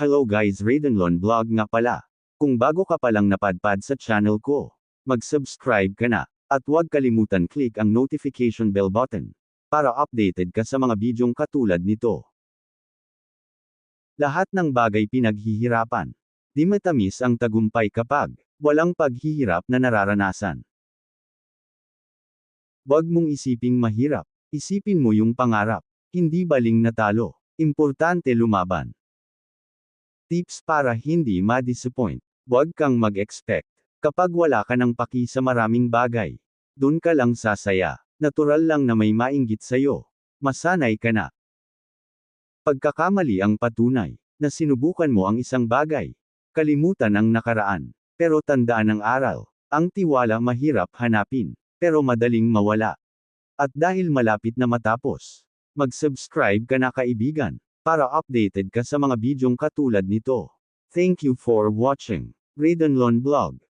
Hello guys Raidenlon Vlog nga pala. Kung bago ka palang napadpad sa channel ko, mag-subscribe ka na, at huwag kalimutan click ang notification bell button, para updated ka sa mga bidyong katulad nito. Lahat ng bagay pinaghihirapan. Di matamis ang tagumpay kapag, walang paghihirap na nararanasan. Huwag mong isiping mahirap, isipin mo yung pangarap, hindi baling natalo, importante lumaban. Tips para hindi ma-disappoint. Huwag kang mag-expect. Kapag wala ka ng paki sa maraming bagay, dun ka lang sasaya. Natural lang na may mainggit sa'yo. Masanay ka na. Pagkakamali ang patunay, na sinubukan mo ang isang bagay. Kalimutan ang nakaraan. Pero tandaan ang aral. Ang tiwala mahirap hanapin, pero madaling mawala. At dahil malapit na matapos, mag-subscribe ka na kaibigan para updated ka sa mga bidyong katulad nito. Thank you for watching. Raidenlon Vlog